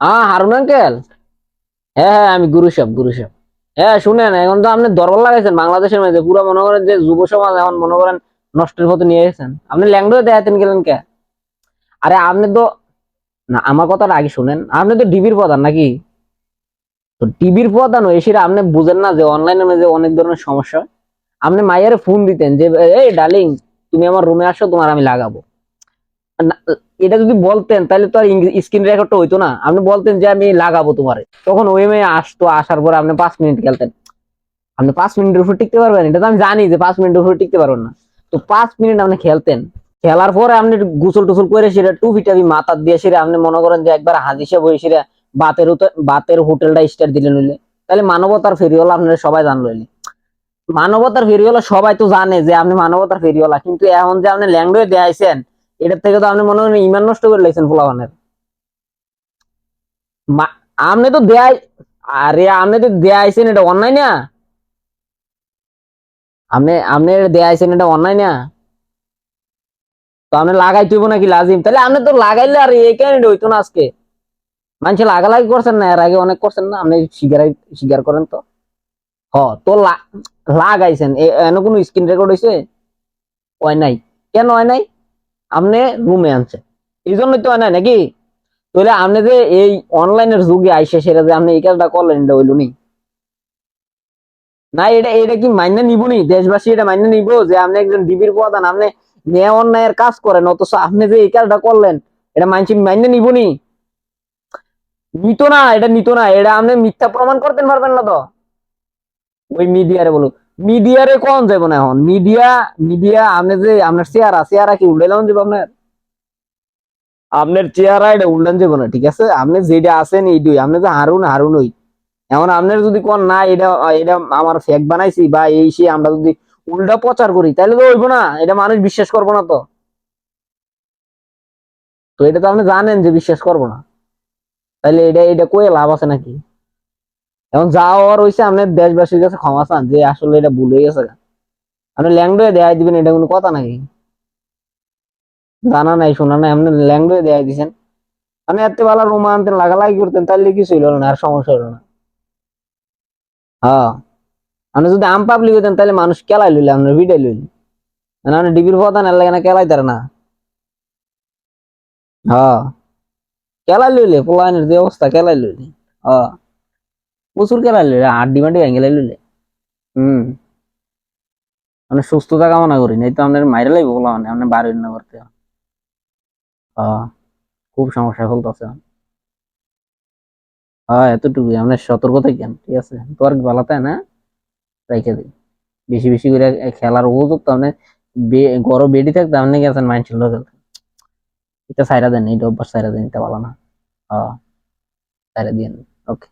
হ্যাঁ হারুন আঙ্কেল? হ্যাঁ হ্যাঁ আমি গুরু সাহেব গুরু সাহেব। হ্যাঁ শুনেন, এখন তো আপনি দরবার লাগাইছেন বাংলাদেশের মধ্যে। পুরো মনে করেন যে যুব সমাজ এখন মনে করেন নষ্টের পথে নিয়ে গেছেন। আপনি ল্যাংডো দেখাতেন গেলেন কে? আরে, আপনি তো না, আমার কথাটা আগে শুনেন। আপনি তো ডিবির প্রধান নাকি? তো টিভির প্রধান হয়ে সেটা আপনি বুঝেন না যে অনলাইনে মধ্যে অনেক ধরনের সমস্যা। আপনি মায়ের ফোন দিতেন যে, এই ডার্লিং তুমি আমার রুমে আসো, তোমার আমি লাগাবো। এটা যদি বলতেন, তাহলে তো আর স্ক্রিন রেকর্ডটা হইতো না। আপনি বলতেন যে আমি লাগাবো তোমারে। তখন ওই মেয়ে আসতো, আসার পর আপনি পাঁচ মিনিট খেলতেন আপনি পাঁচ মিনিটের উপর টিকতে পারবেন? এটা তো আমি জানি যে পাঁচ মিনিটের উপর টিকতে পারবেন না। তো পাঁচ মিনিট আপনি খেলতেন। খেলার পরে আপনি গুসল টুসল করে সেটা টু ফিটাবি মাথা দিয়ে সেটা আপনি মনে করেন যে একবার হাদিসে বই সেটা বাতের বাতের হোটেলটা স্টার দিলে হইলে। তাহলে মানবতার ফেরিওয়ালা আপনারা সবাই জানলো হইলে। মানবতার ফেরিওয়ালা সবাই তো জানে যে আপনি মানবতার ফেরিওয়ালা। কিন্তু এখন যে আপনি ল্যাঙ্গুয়েজ দেয়াইছেন এটার থেকে তো আপনি মনে করেন ইমান নষ্ট করে লাইছেন পোলাবানের আপনি তো দেয়াই, আরে আপনি তো দেয়াইছেন এটা অন্যায় না। আপনি আপনি এটা দেয়াইছেন এটা অন্যায় না। তো আপনি লাগাই তুইব নাকি লাজিম? তাহলে আপনি তো লাগাইলে আর এই কেন হইতো না আজকে? মানুষ লাগালাগি করছেন না, এর আগে অনেক করছেন না, আপনি স্বীকার স্বীকার করেন তো। হ, তো লাগাইছেন, এ- এনে কোনো স্ক্রিন রেকর্ড হয়েছে হয় নাই। কেন হয় নাই? আপনি রুমে আনছেন এই জন্যই তো নাই নাকি? তাহলে আপনি যে এই অনলাইনের যুগে আইসে সেটা যে আপনি এই কাজটা করলেন, এটা হইল নি না, এটা এটা কি মান্য নিব নি? দেশবাসী এটা মান্য নিব যে আপনি একজন ডিবির প্রধান আপনি ন্যায় অন্যায়ের কাজ করেন, অথচ আপনি যে এই কাজটা করলেন, এটা মানছি মান্য নিব নি? নিত না, এটা নিত না, এটা আপনি মিথ্যা প্রমাণ করতে পারবেন না তো? ওই মিডিয়ারে বলো মিডিয়ারে কোন যাব না এখন? মিডিয়া মিডিয়া আপনি যে আপনার চেহারা চেহারা কি উল্টাইলাম যাব আপনার? আপনার চেহারা এটা উল্টান যাব না, ঠিক আছে? আপনি যেটা আছেন এইটাই আপনি যে হারুন হারুন ওই। এখন আপনার যদি কোন না, এটা এটা আমার ফেক বানাইছি বা এই সে আমরা যদি উল্টা প্রচার করি তাহলে তো হইব না। এটা মানুষ বিশ্বাস করব না তো। তো এটা তো আপনি জানেন যে বিশ্বাস করব না। তাহলে এটা এটা কয়ে লাভ আছে নাকি? এখন যা হওয়ার হয়েছে আপনার দেশবাসীর কাছে ক্ষমা চান, যে আসলে এটা ভুল হয়ে গেছে আপনি ল্যাংডয়ে দেখাই দিবেন, এটা কোনো কথা নাকি জানা নাই, শোনা নাই, আপনি ল্যাংডয়ে দেখাই দিছেন। আপনি এত বেলা রুমা আনতেন, লাগালাগি করতেন তাহলে কিছু হইল না, আর সমস্যা হলো না। হ্যাঁ। আপনি যদি আম পাবলিক হইতেন তাহলে মানুষ কেলাই লইলে, আপনার ভিডাই লইলি। আপনি ডিবির প্রধান, এর লাগে না কেলাই তার না। হ্যাঁ। কেলাই লইলে পোলাইনের যে অবস্থা, কেলাই লইলে। হ্যাঁ। প্রচুর কেলাই লইলে আড্ডি মাড্ডি ভেঙে লইলে হুম। মানে সুস্থতা কামনা করি নাই তো আপনার মাইরে লাগবে বলা মানে আপনি বাড়ি না করতে খুব সমস্যা ফেলতেছে হ্যাঁ এতটুকুই আপনার সতর্ক থাকেন ঠিক আছে? তো আর ভালো তাই না? রেখে দিই। বেশি বেশি করে খেলার উপযোগ তো আপনি বে- গরম বেডি থাকতে আপনি গেছেন মাইন্ড ছিল এটা সাইরা দেন এটা অভ্যাস সাইরা দেন এটা ভালো না। হ্যাঁ সাইরা দিয়ে ওকে।